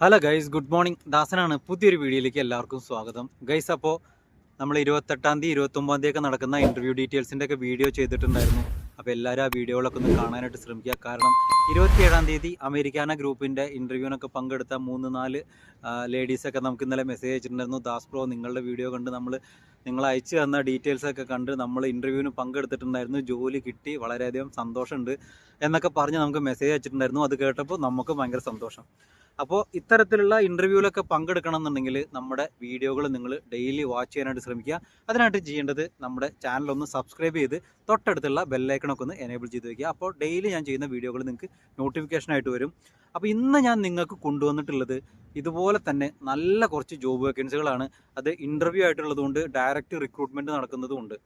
Hello guys good morning ദാസനാണ് പുതിയൊരു വീഡിയോയിലേക്ക് എല്ലാവർക്കും സ്വാഗതം. ഗൈസ് അപ്പോൾ നമ്മൾ ഇരുപത്തെട്ടാം തീയതി ഇരുപത്തൊമ്പതാം തീയതി ഒക്കെ നടക്കുന്ന ഇന്റർവ്യൂ ഡീറ്റെയിൽസിന്റെ ഒക്കെ വീഡിയോ ചെയ്തിട്ടുണ്ടായിരുന്നു. അപ്പോൾ എല്ലാവരും ആ വീഡിയോകളൊക്കെ ഒന്ന് കാണാനായിട്ട് ശ്രമിക്കുക. കാരണം ഇരുപത്തിയേഴാം തീയതി അമേരിക്കാന ഗ്രൂപ്പിന്റെ ഇന്റർവ്യൂവിനൊക്കെ പങ്കെടുത്ത മൂന്ന് നാല് ലേഡീസൊക്കെ നമുക്ക് ഇന്നലെ മെസ്സേജ് അയച്ചിട്ടുണ്ടായിരുന്നു. ദാസ് പ്രോ നിങ്ങളുടെ വീഡിയോ കണ്ട് നമ്മൾ നിങ്ങൾ അയച്ചു തന്ന ഡീറ്റെയിൽസൊക്കെ കണ്ട് നമ്മൾ ഇന്റർവ്യൂവിന് പങ്കെടുത്തിട്ടുണ്ടായിരുന്നു. ജോലി കിട്ടി. വളരെയധികം സന്തോഷമുണ്ട് എന്നൊക്കെ പറഞ്ഞ് നമുക്ക് മെസ്സേജ് അയച്ചിട്ടുണ്ടായിരുന്നു. അത് കേട്ടപ്പോൾ നമുക്ക് ഭയങ്കര സന്തോഷം. അപ്പോൾ ഇത്തരത്തിലുള്ള ഇന്റർവ്യൂവിലൊക്കെ പങ്കെടുക്കണം എന്നുണ്ടെങ്കിൽ നമ്മുടെ വീഡിയോകൾ നിങ്ങൾ ഡെയിലി വാച്ച് ചെയ്യാനായിട്ട് ശ്രമിക്കുക. അതിനായിട്ട് ചെയ്യേണ്ടത് നമ്മുടെ ചാനൽ ഒന്ന് സബ്സ്ക്രൈബ് ചെയ്ത് തൊട്ടടുത്തുള്ള ബെല്ലൈക്കണൊക്കെ ഒന്ന് എനേബിൾ ചെയ്ത് വയ്ക്കുക അപ്പോൾ ഡെയിലി ഞാൻ ചെയ്യുന്ന വീഡിയോകൾ നിങ്ങൾക്ക് നോട്ടിഫിക്കേഷനായിട്ട് വരും. അപ്പോൾ ഇന്ന് ഞാൻ നിങ്ങൾക്ക് കൊണ്ടുവന്നിട്ടുള്ളത് ഇതുപോലെ തന്നെ നല്ല കുറച്ച് ജോബ് വേക്കൻസികളാണ് അത് ഇന്റർവ്യൂ ആയിട്ടുള്ളതുകൊണ്ട് ഡയറക്റ്റ് റിക്രൂട്ട്മെന്റ് നടക്കുന്നതുകൊണ്ട്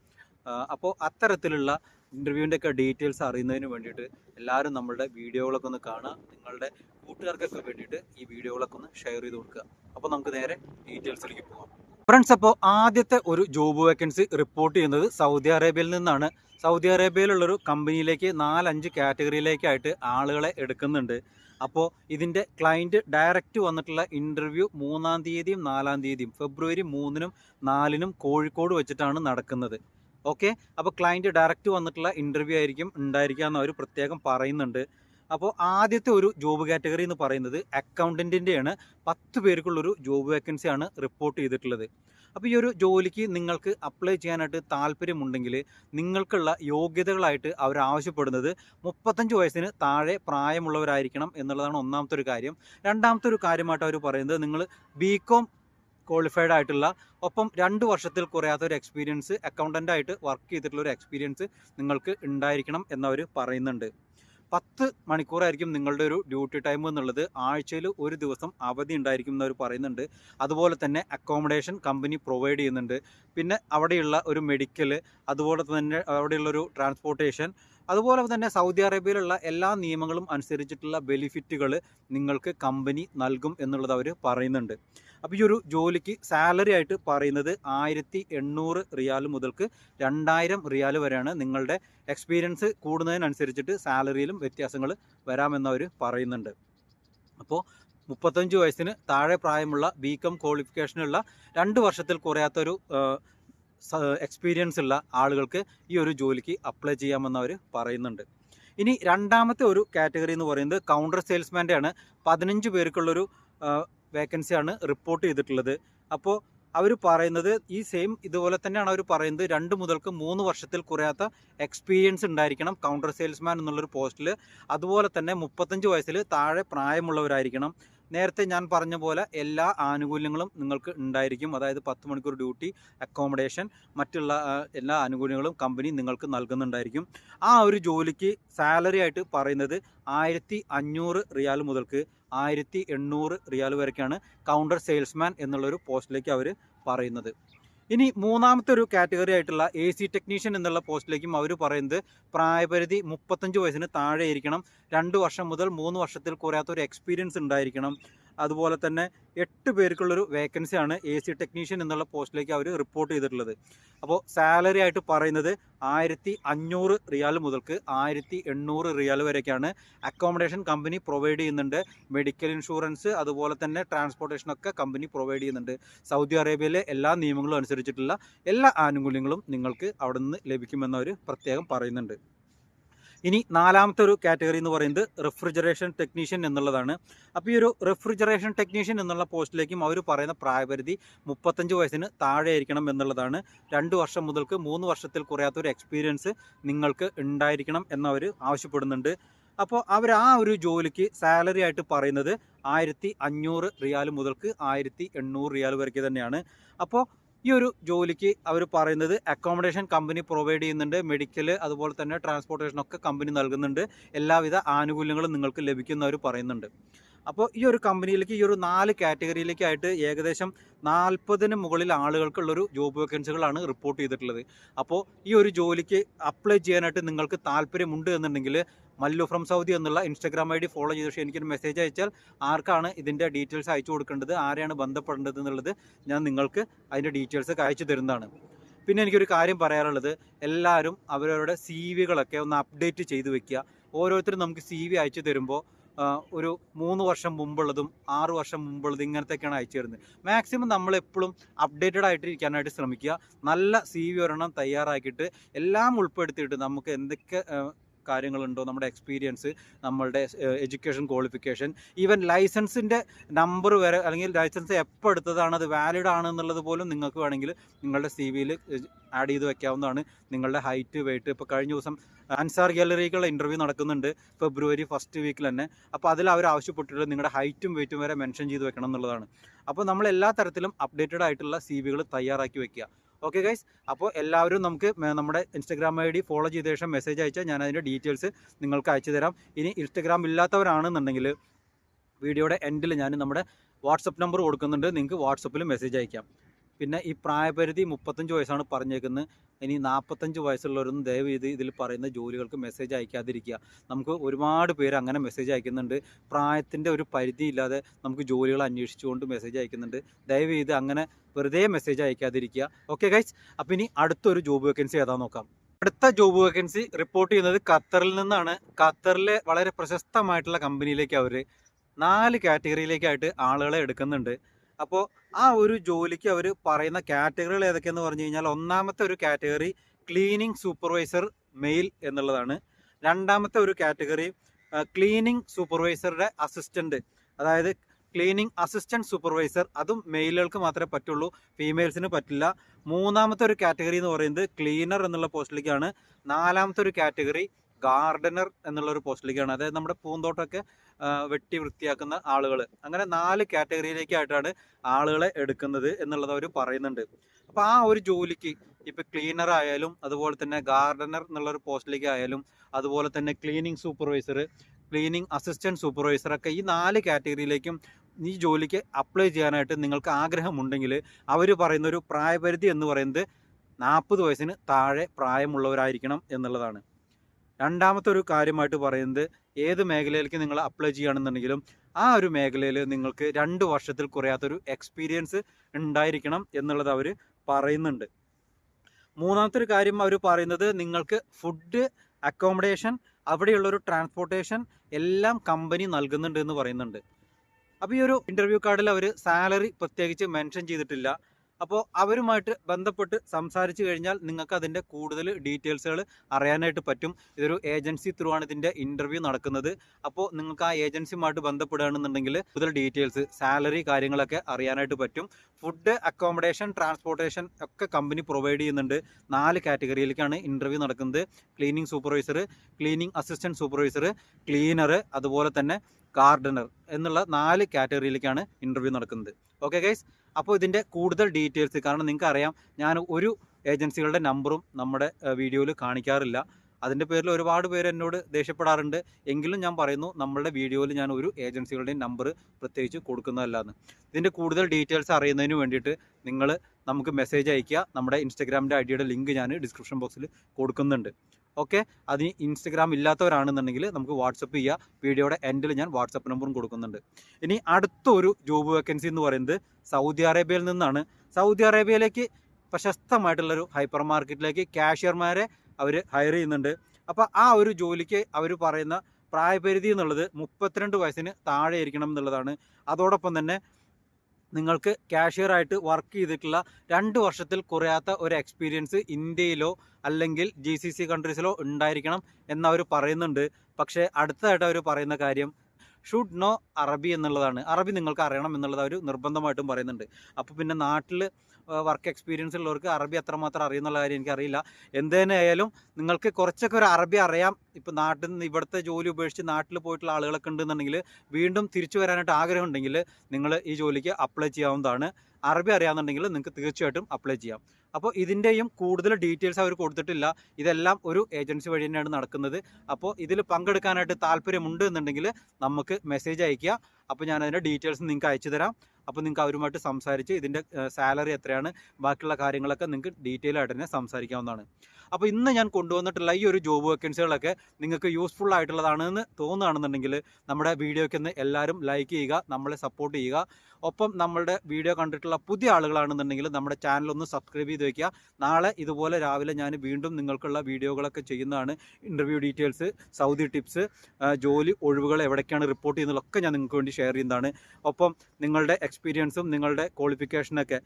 അപ്പോൾ അത്തരത്തിലുള്ള ഇന്റർവ്യൂവിന്റെ ഒക്കെ ഡീറ്റെയിൽസ് അറിയുന്നതിന് വേണ്ടിയിട്ട് എല്ലാവരും നമ്മളുടെ വീഡിയോകളൊക്കെ ഒന്ന് കാണുക. നിങ്ങളുടെ കൂട്ടുകാർക്കൊക്കെ വേണ്ടിയിട്ട് ഈ വീഡിയോകളൊക്കെ ഒന്ന് ഷെയർ ചെയ്ത് കൊടുക്കുക. അപ്പോൾ നമുക്ക് നേരെ ഡീറ്റെയിൽസിലേക്ക് പോകാം ഫ്രണ്ട്സ് അപ്പോൾ ആദ്യത്തെ ഒരു ജോബ് വേക്കൻസി റിപ്പോർട്ട് ചെയ്യുന്നത് സൗദി അറേബ്യയിൽ നിന്നാണ്. സൗദി അറേബ്യയിലുള്ളൊരു കമ്പനിയിലേക്ക് നാലഞ്ച് കാറ്റഗറിയിലേക്കായിട്ട് ആളുകളെ എടുക്കുന്നുണ്ട്. അപ്പോൾ ഇതിന്റെ ക്ലയന്റ് ഡയറക്റ്റ് വന്നിട്ടുള്ള ഇന്റർവ്യൂ മൂന്നാം തീയതിയും നാലാം തീയതിയും ഫെബ്രുവരി മൂന്നിനും നാലിനും കോഴിക്കോട് വെച്ചിട്ടാണ് നടക്കുന്നത്. ഓക്കെ? അപ്പോൾ ക്ലയന്റ് ഡയറക്റ്റ് വന്നിട്ടുള്ള ഇന്റർവ്യൂ ആയിരിക്കും ഉണ്ടായിരിക്കുക എന്ന് അവർ പ്രത്യേകം പറയുന്നുണ്ട്. അപ്പോൾ ആദ്യത്തെ ഒരു ജോബ് കാറ്റഗറി എന്ന് പറയുന്നത് അക്കൗണ്ടന്റിന്റെയാണ് പത്ത് പേർക്കുള്ളൊരു ജോബ് വേക്കൻസിയാണ് റിപ്പോർട്ട് ചെയ്തിട്ടുള്ളത്. അപ്പോൾ ഈ ഒരു ജോലിക്ക് നിങ്ങൾക്ക് അപ്ലൈ ചെയ്യാനായിട്ട് താല്പര്യമുണ്ടെങ്കിൽ നിങ്ങൾക്കുള്ള യോഗ്യതകളായിട്ട് അവർ ആവശ്യപ്പെടുന്നത് മുപ്പത്തഞ്ച് വയസ്സിന് താഴെ പ്രായമുള്ളവരായിരിക്കണം എന്നുള്ളതാണ് ഒന്നാമത്തെ ഒരു കാര്യം. രണ്ടാമത്തെ ഒരു കാര്യമായിട്ട് അവർ പറയുന്നത് നിങ്ങൾ ബി ക്വാളിഫൈഡ് ആയിട്ടുള്ള ഒപ്പം രണ്ട് വർഷത്തിൽ കുറയാത്ത ഒരു എക്സ്പീരിയൻസ് അക്കൗണ്ടന്റ് ആയിട്ട് വർക്ക് ചെയ്തിട്ടുള്ള ഒരു എക്സ്പീരിയൻസ് നിങ്ങൾക്ക് ഉണ്ടായിരിക്കണം എന്നവർ പറയുന്നുണ്ട്. പത്ത് മണിക്കൂറായിരിക്കും നിങ്ങളുടെ ഒരു ഡ്യൂട്ടി ടൈം എന്നുള്ളത്. ആഴ്ചയിൽ ഒരു ദിവസം അവധി ഉണ്ടായിരിക്കും എന്നവർ പറയുന്നുണ്ട്. അതുപോലെ തന്നെ അക്കോമഡേഷൻ കമ്പനി പ്രൊവൈഡ് ചെയ്യുന്നുണ്ട്. പിന്നെ അവിടെയുള്ള ഒരു മെഡിക്കൽ അതുപോലെ തന്നെ അവിടെയുള്ള ഒരു ട്രാൻസ്പോർട്ടേഷൻ അതുപോലെ തന്നെ സൗദി അറേബ്യയിലുള്ള എല്ലാ നിയമങ്ങളും അനുസരിച്ചിട്ടുള്ള ബെനിഫിറ്റുകൾ നിങ്ങൾക്ക് കമ്പനി നൽകും എന്നുള്ളത് അവർ പറയുന്നുണ്ട്. അപ്പോൾ ഈ ഒരു ജോലിക്ക് സാലറി ആയിട്ട് പറയുന്നത് ആയിരത്തി എണ്ണൂറ് റിയാൽ മുതൽക്ക് രണ്ടായിരം റിയാൽ വരെയാണ് നിങ്ങളുടെ എക്സ്പീരിയൻസ് കൂടുന്നതിനനുസരിച്ചിട്ട് സാലറിയിലും വ്യത്യാസങ്ങൾ വരാമെന്നവർ പറയുന്നുണ്ട്. അപ്പോൾ മുപ്പത്തഞ്ച് വയസ്സിന് താഴെ പ്രായമുള്ള ബി കോം ക്വാളിഫിക്കേഷനുള്ള രണ്ട് വർഷത്തിൽ കുറയാത്തൊരു എക്സ്പീരിയൻസ് ഉള്ള ആളുകൾക്ക് ഈ ഒരു ജോലിക്ക് അപ്ലൈ ചെയ്യാമെന്ന് അവർ പറയുന്നുണ്ട്. ഇനി രണ്ടാമത്തെ ഒരു കാറ്റഗറി എന്ന് പറയുന്നത് കൗണ്ടർ സെയിൽസ്മാന്റെ ആണ്. പതിനഞ്ച് പേർക്കുള്ളൊരു വേക്കൻസിയാണ് റിപ്പോർട്ട് ചെയ്തിട്ടുള്ളത്. അപ്പോൾ അവർ പറയുന്നത് ഈ സെയിം ഇതുപോലെ തന്നെയാണ് അവർ പറയുന്നത്. രണ്ട് മുതൽക്ക് മൂന്ന് വർഷത്തിൽ കുറയാത്ത എക്സ്പീരിയൻസ് ഉണ്ടായിരിക്കണം കൗണ്ടർ സെയിൽസ്മാൻ എന്നുള്ളൊരു പോസ്റ്റിൽ അതുപോലെ തന്നെ മുപ്പത്തഞ്ച് വയസ്സിൽ താഴെ പ്രായമുള്ളവരായിരിക്കണം. നേരത്തെ ഞാൻ പറഞ്ഞ പോലെ എല്ലാ ആനുകൂല്യങ്ങളും നിങ്ങൾക്ക് ഉണ്ടായിരിക്കും. അതായത് പത്ത് മണിക്കൂർ ഡ്യൂട്ടി അക്കോമഡേഷൻ മറ്റുള്ള എല്ലാ ആനുകൂല്യങ്ങളും കമ്പനി നിങ്ങൾക്ക് നൽകുന്നുണ്ടായിരിക്കും. ആ ഒരു ജോലിക്ക് സാലറി ആയിട്ട് പറയുന്നത് ആയിരത്തി അഞ്ഞൂറ് റിയാൽ മുതൽക്ക് ആയിരത്തി എണ്ണൂറ് റിയാൽ വരെയൊക്കെയാണ് കൗണ്ടർ സെയിൽസ്മാൻ എന്നുള്ളൊരു പോസ്റ്റിലേക്ക് അവർ പറയുന്നത്. ഇനി മൂന്നാമത്തെ ഒരു കാറ്റഗറി ആയിട്ടുള്ള എ സി ടെക്നീഷ്യൻ എന്നുള്ള പോസ്റ്റിലേക്കും അവർ പറയുന്നത് പ്രായപരിധി മുപ്പത്തഞ്ച് വയസ്സിന് താഴെ ഇരിക്കണം രണ്ട് വർഷം മുതൽ മൂന്ന് വർഷത്തിൽ കുറയാത്ത ഒരു എക്സ്പീരിയൻസ് ഉണ്ടായിരിക്കണം. അതുപോലെ തന്നെ എട്ട് പേർക്കുള്ളൊരു വേക്കൻസിയാണ് എ സി ടെക്നീഷ്യൻ എന്നുള്ള പോസ്റ്റിലേക്ക് അവർ റിപ്പോർട്ട് ചെയ്തിട്ടുള്ളത്. അപ്പോൾ സാലറി ആയിട്ട് പറയുന്നത് ആയിരത്തി അഞ്ഞൂറ് റിയാൽ മുതൽക്ക് ആയിരത്തി എണ്ണൂറ് റിയാൽ വരെയൊക്കെയാണ്. അക്കോമഡേഷൻ കമ്പനി പ്രൊവൈഡ് ചെയ്യുന്നുണ്ട്. മെഡിക്കൽ ഇൻഷുറൻസ് അതുപോലെ തന്നെ ട്രാൻസ്പോർട്ടേഷനൊക്കെ കമ്പനി പ്രൊവൈഡ് ചെയ്യുന്നുണ്ട്. സൗദി അറേബ്യയിലെ എല്ലാ നിയമങ്ങളും അനുസരിച്ചിട്ടുള്ള എല്ലാ ആനുകൂല്യങ്ങളും നിങ്ങൾക്ക് അവിടെ നിന്ന് ലഭിക്കുമെന്ന് അവർ പ്രത്യേകം പറയുന്നുണ്ട്. ഇനി നാലാമത്തെ ഒരു കാറ്റഗറി എന്ന് പറയുന്നത് റെഫ്രിജറേഷൻ ടെക്നീഷ്യൻ എന്നുള്ളതാണ്. അപ്പോൾ ഈ ഒരു റെഫ്രിജറേഷൻ ടെക്നീഷ്യൻ എന്നുള്ള പോസ്റ്റിലേക്കും അവർ പറയുന്ന പ്രായപരിധി മുപ്പത്തഞ്ച് വയസ്സിന് താഴെ ആയിരിക്കണം എന്നുള്ളതാണ്. രണ്ട് വർഷം മുതൽക്ക് മൂന്ന് വർഷത്തിൽ കുറയാത്ത ഒരു എക്സ്പീരിയൻസ് നിങ്ങൾക്ക് ഉണ്ടായിരിക്കണം എന്നവർ ആവശ്യപ്പെടുന്നുണ്ട്. അപ്പോൾ അവർ ആ ഒരു ജോലിക്ക് സാലറി ആയിട്ട് പറയുന്നത് ആയിരത്തി അഞ്ഞൂറ് റിയാൽ മുതൽക്ക് ആയിരത്തി എണ്ണൂറ് റിയാൽ വരയ്ക്ക് തന്നെയാണ്. അപ്പോൾ ഈ ഒരു ജോലിക്ക് അവർ പറയുന്നത് അക്കോമഡേഷൻ കമ്പനി പ്രൊവൈഡ് ചെയ്യുന്നുണ്ട് മെഡിക്കൽ അതുപോലെ തന്നെ ട്രാൻസ്പോർട്ടേഷൻ ഒക്കെ കമ്പനി നൽകുന്നുണ്ട്. എല്ലാവിധ ആനുകൂല്യങ്ങളും നിങ്ങൾക്ക് ലഭിക്കുന്നവർ പറയുന്നുണ്ട്. അപ്പോൾ ഈ ഒരു കമ്പനിയിലേക്ക് ഈ ഒരു നാല് കാറ്റഗറിയിലേക്കായിട്ട് ഏകദേശം നാൽപ്പതിന് മുകളിൽ ആളുകൾക്കുള്ളൊരു ജോബ് വേക്കൻസികളാണ് റിപ്പോർട്ട് ചെയ്തിട്ടുള്ളത്. അപ്പോൾ ഈ ഒരു ജോലിക്ക് അപ്ലൈ ചെയ്യാനായിട്ട് നിങ്ങൾക്ക് താല്പര്യമുണ്ട് എന്നുണ്ടെങ്കിൽ മല്ലു ഫ്രം സൗദി എന്നുള്ള ഇൻസ്റ്റാഗ്രാം ഐ ഡി ഫോളോ ചെയ്ത. ശേഷം എനിക്കൊരു മെസ്സേജ് അയച്ചാൽ ആർക്കാണ് ഇതിന്റെ ഡീറ്റെയിൽസ് അയച്ചു കൊടുക്കേണ്ടത് ആരെയാണ് ബന്ധപ്പെടേണ്ടത് എന്നുള്ളത് ഞാൻ നിങ്ങൾക്ക് അതിന്റെ ഡീറ്റെയിൽസ് അയച്ചു തരുന്നതാണ്. പിന്നെ എനിക്കൊരു കാര്യം പറയാനുള്ളത് എല്ലാവരും അവരവരുടെ സി വികളൊക്കെ ഒന്ന് അപ്ഡേറ്റ് ചെയ്ത് വെക്കുക. ഓരോരുത്തരും നമുക്ക് സി വി അയച്ചു തരുമ്പോൾ ഒരു മൂന്ന് വർഷം മുമ്പുള്ളതും ആറ് വർഷം മുമ്പുള്ളതും ഇങ്ങനത്തെയൊക്കെയാണ് അയച്ചു തരുന്നത്. മാക്സിമം നമ്മൾ എപ്പോഴും അപ്ഡേറ്റഡ് ആയിട്ടിരിക്കാനായിട്ട് ശ്രമിക്കുക. നല്ല സി വി ഒരെണ്ണം തയ്യാറാക്കിയിട്ട് എല്ലാം ഉൾപ്പെടുത്തിയിട്ട് നമുക്ക് എന്തൊക്കെ കാര്യങ്ങളുണ്ടോ നമ്മുടെ എക്സ്പീരിയൻസ് നമ്മളുടെ എഡ്യൂക്കേഷൻ ക്വാളിഫിക്കേഷൻ ഈവൻ ലൈസൻസിന്റെ നമ്പർ വരെ അല്ലെങ്കിൽ ലൈസൻസ് എപ്പോൾ എടുത്തതാണ് അത് വാലിഡ് ആണ് എന്നുള്ളത് പോലും നിങ്ങൾക്ക് വേണമെങ്കിൽ നിങ്ങളുടെ സി വിയിൽ ആഡ് ചെയ്ത് വെക്കാവുന്നതാണ്. നിങ്ങളുടെ ഹൈറ്റ് വെയിറ്റ് ഇപ്പോൾ കഴിഞ്ഞ ദിവസം അൻസാർ ഗാലറിക്കുള്ള ഇന്റർവ്യൂ നടക്കുന്നുണ്ട് ഫെബ്രുവരി ഫസ്റ്റ് വീക്കിൽ തന്നെ. അപ്പോൾ അതിൽ അവർ ആവശ്യപ്പെട്ടിട്ട് നിങ്ങളുടെ ഹൈറ്റും വെയിറ്റും വരെ മെൻഷൻ ചെയ്ത് വെക്കണം എന്നുള്ളതാണ്. അപ്പോൾ നമ്മൾ എല്ലാ തരത്തിലും അപ്ഡേറ്റഡ് ആയിട്ടുള്ള സി വികൾ തയ്യാറാക്കി വെക്കുക. ഓക്കെ ഗൈസ് അപ്പോൾ എല്ലാവരും നമുക്ക് നമ്മുടെ ഇൻസ്റ്റഗ്രാം ഐ ഡി ഫോളോ ചെയ്ത ശേഷം മെസ്സേജ് അയച്ചാൽ ഞാൻ അതിന്റെ ഡീറ്റെയിൽസ് നിങ്ങൾക്ക് അയച്ചു തരാം. ഇനി ഇൻസ്റ്റഗ്രാം ഇല്ലാത്തവരാണെന്നുണ്ടെങ്കിൽ വീഡിയോയുടെ എൻഡിൽ ഞാൻ നമ്മുടെ വാട്സപ്പ് നമ്പർ കൊടുക്കുന്നുണ്ട്. നിങ്ങൾക്ക് വാട്സപ്പിൽ മെസ്സേജ് അയക്കാം. പിന്നെ ഈ പ്രായപരിധി മുപ്പത്തഞ്ച് വയസ്സാണ് പറഞ്ഞേക്കുന്നത്. ഇനി നാൽപ്പത്തഞ്ച് വയസ്സുള്ളവരൊന്നും ദയവ് ചെയ്ത് ഇതിൽ പറയുന്ന ജോലികൾക്ക് മെസ്സേജ് അയക്കാതിരിക്കുക. നമുക്ക് ഒരുപാട് പേര് അങ്ങനെ മെസ്സേജ് അയക്കുന്നുണ്ട്. പ്രായത്തിന്റെ ഒരു പരിധി ഇല്ലാതെ നമുക്ക് ജോലികൾ അന്വേഷിച്ചുകൊണ്ട് മെസ്സേജ് അയക്കുന്നുണ്ട്. ദയവ് ചെയ്ത് അങ്ങനെ വെറുതെ മെസ്സേജ് അയക്കാതിരിക്കുക. ഓക്കെ ഗൈസ് അപ്പോൾ ഇനി അടുത്തൊരു ജോബ് വേക്കൻസി ഏതാ നോക്കാം. അടുത്ത ജോബ് വേക്കൻസി റിപ്പോർട്ട് ചെയ്യുന്നത് ഖത്തറിൽ നിന്നാണ്. ഖത്തറിലെ വളരെ പ്രശസ്തമായിട്ടുള്ള കമ്പനിയിലേക്ക് അവർ നാല് കാറ്റഗറിയിലേക്കായിട്ട് ആളുകളെ എടുക്കുന്നുണ്ട്. അപ്പോൾ ആ ഒരു ജോലിക്ക് അവർ പറയുന്ന കാറ്റഗറികൾ ഏതൊക്കെയെന്ന് പറഞ്ഞു കഴിഞ്ഞാൽ ഒന്നാമത്തെ ഒരു കാറ്റഗറി ക്ലീനിങ് സൂപ്പർവൈസർ മെയിൽ എന്നുള്ളതാണ്. രണ്ടാമത്തെ ഒരു കാറ്റഗറി ക്ലീനിങ് സൂപ്പർവൈസറുടെ അസിസ്റ്റന്റ് അതായത് ക്ലീനിങ് അസിസ്റ്റന്റ് സൂപ്പർവൈസർ അതും മെയിലുകൾക്ക് മാത്രമേ പറ്റുള്ളൂ ഫീമെയിൽസിന് പറ്റില്ല. മൂന്നാമത്തെ ഒരു കാറ്റഗറി എന്ന് പറയുന്നത് ക്ലീനർ എന്നുള്ള പോസ്റ്റിലേക്കാണ്. നാലാമത്തെ ഒരു കാറ്റഗറി ഗാർഡനർ എന്നുള്ള ഒരു പോസ്റ്റിലേക്കാണ്. അതായത് നമ്മുടെ പൂന്തോട്ടമൊക്കെ വെട്ടി വൃത്തിയാക്കുന്ന ആളുകൾ അങ്ങനെ നാല് കാറ്റഗറിയിലേക്കായിട്ടാണ് ആളുകളെ എടുക്കുന്നത് എന്നുള്ളത് അവർ പറയുന്നുണ്ട്. അപ്പോൾ ആ ഒരു ജോലിക്ക് ഇപ്പോൾ ക്ലീനർ ആയാലും അതുപോലെ തന്നെ ഗാർഡനർ എന്നുള്ള ഒരു പോസ്റ്റിലേക്ക് ആയാലും അതുപോലെ തന്നെ cleaning supervisor cleaning assistant supervisor ഒക്കെ ഈ നാല് കാറ്റഗറിയിലേക്കും ഈ ജോലിക്ക് അപ്ലൈ ചെയ്യാനായിട്ട് നിങ്ങൾക്ക് ആഗ്രഹമുണ്ടെങ്കിൽ അവർ പറയുന്ന ഒരു പ്രായപരിധി എന്ന് പറയുന്നത് നാൽപ്പത് വയസ്സിന് താഴെ പ്രായമുള്ളവരായിരിക്കണം എന്നുള്ളതാണ്. രണ്ടാമത്തെ ഒരു കാര്യമായിട്ട് പറയുന്നത് ഏത് മേഖലയിലേക്ക് നിങ്ങൾ അപ്ലൈ ചെയ്യുകയാണെന്നുണ്ടെങ്കിലും ആ ഒരു മേഖലയിൽ നിങ്ങൾക്ക് രണ്ട് വർഷത്തിൽ കുറയാത്തൊരു എക്സ്പീരിയൻസ് ഉണ്ടായിരിക്കണം എന്നുള്ളത് അവർ പറയുന്നുണ്ട്. മൂന്നാമത്തെ ഒരു കാര്യം അവർ പറയുന്നത് നിങ്ങൾക്ക് ഫുഡ് അക്കോമഡേഷൻ അവിടെയുള്ളൊരു ട്രാൻസ്പോർട്ടേഷൻ എല്ലാം കമ്പനി നൽകുന്നുണ്ട് എന്ന് പറയുന്നുണ്ട്. അപ്പോൾ ഈ ഒരു ഇന്റർവ്യൂ കാർഡിൽ അവർ സാലറി പ്രത്യേകിച്ച് മെൻഷൻ ചെയ്തിട്ടില്ല. അപ്പോൾ അവരുമായിട്ട് ബന്ധപ്പെട്ട് സംസാരിച്ചു കഴിഞ്ഞാൽ നിങ്ങൾക്ക് അതിന്റെ കൂടുതൽ ഡീറ്റെയിൽസുകൾ അറിയാനായിട്ട് പറ്റും. ഇതൊരു ഏജൻസി ത്രൂ ആണ് ഇതിന്റെ ഇന്റർവ്യൂ നടക്കുന്നത്. അപ്പോൾ നിങ്ങൾക്ക് ആ ഏജൻസിയുമായിട്ട് ബന്ധപ്പെടുകയാണെന്നുണ്ടെങ്കിൽ കൂടുതൽ ഡീറ്റെയിൽസ് സാലറി കാര്യങ്ങളൊക്കെ അറിയാനായിട്ട് പറ്റും. ഫുഡ് അക്കോമഡേഷൻ ട്രാൻസ്പോർട്ടേഷൻ ഒക്കെ കമ്പനി പ്രൊവൈഡ് ചെയ്യുന്നുണ്ട്. നാല് കാറ്റഗറിയിലേക്കാണ് ഇന്റർവ്യൂ നടക്കുന്നത്. Cleaning supervisor cleaning assistant supervisor cleaner അതുപോലെ തന്നെ ഗാർഡനർ എന്നുള്ള നാല് കാറ്റഗറിയിലേക്കാണ് ഇന്റർവ്യൂ നടക്കുന്നത്. ഓക്കെ ഗൈസ് അപ്പോൾ ഇതിന്റെ കൂടുതൽ ഡീറ്റെയിൽസ് കാരണം നിങ്ങൾക്ക് അറിയാം ഞാൻ ഒരു ഏജൻസികളുടെ നമ്പറും നമ്മുടെ വീഡിയോയിൽ കാണിക്കാറില്ല. അതിന്റെ പേരിൽ ഒരുപാട് പേര് എന്നോട് ദേഷ്യപ്പെടാറുണ്ട്. എങ്കിലും ഞാൻ പറയുന്നു നമ്മളുടെ വീഡിയോയിൽ ഞാൻ ഒരു ഏജൻസികളുടെയും നമ്പർ പ്രത്യേകിച്ച് കൊടുക്കുന്നതല്ലാന്ന്. ഇതിന്റെ കൂടുതൽ ഡീറ്റെയിൽസ് അറിയുന്നതിന് വേണ്ടിയിട്ട് നിങ്ങൾ നമുക്ക് മെസ്സേജ് അയയ്ക്കുക. നമ്മുടെ ഇൻസ്റ്റഗ്രാമിന്റെ ഐ ഡിയുടെ ലിങ്ക് ഞാൻ ഡിസ്ക്രിപ്ഷൻ ബോക്സിൽ കൊടുക്കുന്നുണ്ട്. ഓക്കെ? അതിന് ഇൻസ്റ്റഗ്രാം ഇല്ലാത്തവരാണെന്നുണ്ടെങ്കിൽ നമുക്ക് വാട്സപ്പ് ചെയ്യുക വീഡിയോയുടെ എൻഡിൽ ഞാൻ വാട്സപ്പ് നമ്പറും കൊടുക്കുന്നുണ്ട്. ഇനി അടുത്തൊരു ജോബ് വേക്കൻസി എന്ന് പറയുന്നത് സൗദി അറേബ്യയിൽ നിന്നാണ്. സൗദി അറേബ്യയിലേക്ക് പ്രശസ്തമായിട്ടുള്ളൊരു ഹൈപ്പർ മാർക്കറ്റിലേക്ക് കാഷ്യർമാരെ അവർ ഹയർ ചെയ്യുന്നുണ്ട്. അപ്പോൾ ആ ഒരു ജോലിക്ക് അവർ പറയുന്ന പ്രായപരിധി എന്നുള്ളത് മുപ്പത്തിരണ്ട് വയസ്സിന് താഴെ ഇരിക്കണം എന്നുള്ളതാണ്. അതോടൊപ്പം തന്നെ നിങ്ങൾക്ക് ക്യാഷ്യറായിട്ട് വർക്ക് ചെയ്തിട്ടുള്ള രണ്ട് വർഷത്തിൽ കുറയാത്ത ഒരു എക്സ്പീരിയൻസ് ഇന്ത്യയിലോ അല്ലെങ്കിൽ ജി സി സി കൺട്രീസിലോ ഉണ്ടായിരിക്കണം എന്നവർ പറയുന്നുണ്ട്. പക്ഷേ അടുത്തതായിട്ട് അവർ പറയുന്ന കാര്യം ഷുഡ് നോ അറബി എന്നുള്ളതാണ്. അറബി നിങ്ങൾക്ക് അറിയണം എന്നുള്ളത് അവർ നിർബന്ധമായിട്ടും പറയുന്നുണ്ട്. അപ്പോൾ പിന്നെ നാട്ടിൽ വർക്ക് എക്സ്പീരിയൻസ് ഉള്ളവർക്ക് അറബി അത്രമാത്രം അറിയുന്നുള്ള കാര്യം എനിക്കറിയില്ല. എന്തേനായാലും നിങ്ങൾക്ക് കുറച്ചൊക്കെ ഒരു അറബി അറിയാം. ഇപ്പോൾ നാട്ടിൽ നിന്ന് ഇവിടുത്തെ ജോലി ഉപേക്ഷിച്ച് നാട്ടിൽ പോയിട്ടുള്ള ആളുകളൊക്കെ ഉണ്ടെന്നുണ്ടെങ്കിൽ വീണ്ടും തിരിച്ചു വരാനായിട്ട് ആഗ്രഹം ഉണ്ടെങ്കിൽ നിങ്ങൾ ഈ ജോലിക്ക് അപ്ലൈ ചെയ്യാവുന്നതാണ്. അറബി അറിയാമെന്നുണ്ടെങ്കിൽ നിങ്ങൾക്ക് തീർച്ചയായിട്ടും അപ്ലൈ ചെയ്യാം. അപ്പോൾ ഇതിന്റെയും കൂടുതൽ ഡീറ്റെയിൽസ് അവർ കൊടുത്തിട്ടില്ല. ഇതെല്ലാം ഒരു ഏജൻസി വഴി തന്നെയാണ് നടക്കുന്നത്. അപ്പോൾ ഇതിൽ പങ്കെടുക്കാനായിട്ട് താല്പര്യമുണ്ട് എന്നുണ്ടെങ്കിൽ നമുക്ക് മെസ്സേജ് അയയ്ക്കുക അപ്പോൾ ഞാൻ അതിന്റെ ഡീറ്റെയിൽസ് നിങ്ങൾക്ക് അയച്ചു തരാം. അപ്പോൾ നിങ്ങൾക്ക് അവരുമായിട്ട് സംസാരിച്ച് ഇതിന്റെ സാലറി എത്രയാണ് ബാക്കിയുള്ള കാര്യങ്ങളൊക്കെ നിങ്ങൾക്ക് ഡീറ്റെയിൽ ആയിട്ട് തന്നെ സംസാരിക്കാവുന്നതാണ്. അപ്പോൾ ഇന്ന് ഞാൻ കൊണ്ടുവന്നിട്ടുള്ള ഈ ഒരു ജോബ് വേക്കൻസികളൊക്കെ നിങ്ങൾക്ക് യൂസ്ഫുൾ ആയിട്ടുള്ളതാണെന്ന് തോന്നുകയാണെന്നുണ്ടെങ്കിൽ നമ്മുടെ വീഡിയോയ്ക്ക് ഒന്ന് എല്ലാവരും ലൈക്ക് ചെയ്യുക നമ്മളെ സപ്പോർട്ട് ചെയ്യുക. ഒപ്പം നമ്മളുടെ വീഡിയോ കണ്ടിട്ടുള്ള പുതിയ ആളുകളാണെന്നുണ്ടെങ്കിൽ നമ്മുടെ ചാനൽ ഒന്ന് സബ്സ്ക്രൈബ് ചെയ്ത് വയ്ക്കുക നാളെ ഇതുപോലെ രാവിലെ ഞാൻ വീണ്ടും നിങ്ങൾക്കുള്ള വീഡിയോകളൊക്കെ ചെയ്യുന്നതാണ് ഇന്റർവ്യൂ ഡീറ്റെയിൽസ് സൗദി ടിപ്സ് ജോലി ഒഴിവുകൾ എവിടേക്കാണ് റിപ്പോർട്ട് ചെയ്യുന്നതൊക്കെ ഞാൻ നിങ്ങൾക്ക് വേണ്ടി ഷെയർ ചെയ്യുന്നതാണ്. ഒപ്പം നിങ്ങളുടെ എക്സ്പീരിയൻസും നിങ്ങളുടെ ക്വാളിഫിക്കേഷനൊക്കെ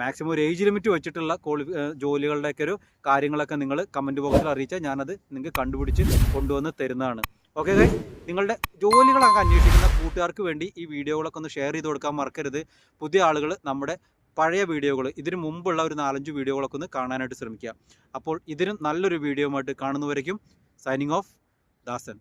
മാക്സിമം ഒരു ഏജ് ലിമിറ്റ് വെച്ചിട്ടുള്ള ക്വാളിഫി ജോലികളുടെയൊക്കെ ഒരു കാര്യങ്ങളൊക്കെ നിങ്ങൾ കമന്റ് ബോക്സിൽ അറിയിച്ചാൽ ഞാനത് നിങ്ങൾക്ക് കണ്ടുപിടിച്ച് കൊണ്ടുവന്ന് തരുന്നതാണ്. ഓക്കെ ഗൈസ് നിങ്ങളുടെ ജോലികളൊക്കെ അന്വേഷിക്കുന്ന കൂട്ടുകാർക്ക് വേണ്ടി ഈ വീഡിയോകളൊക്കെ ഒന്ന് ഷെയർ ചെയ്ത് കൊടുക്കാൻ മറക്കരുത്. പുതിയ ആളുകൾ നമ്മുടെ പഴയ വീഡിയോകൾ ഇതിന് മുമ്പുള്ള ഒരു നാലഞ്ച് വീഡിയോകളൊക്കെ ഒന്ന് കാണാനായിട്ട് ശ്രമിക്കുക. അപ്പോൾ ഇതിനും നല്ലൊരു വീഡിയോ ആയിട്ട് കാണുന്നവരേക്കും സൈനിങ് ഓഫ് ദാസൻ.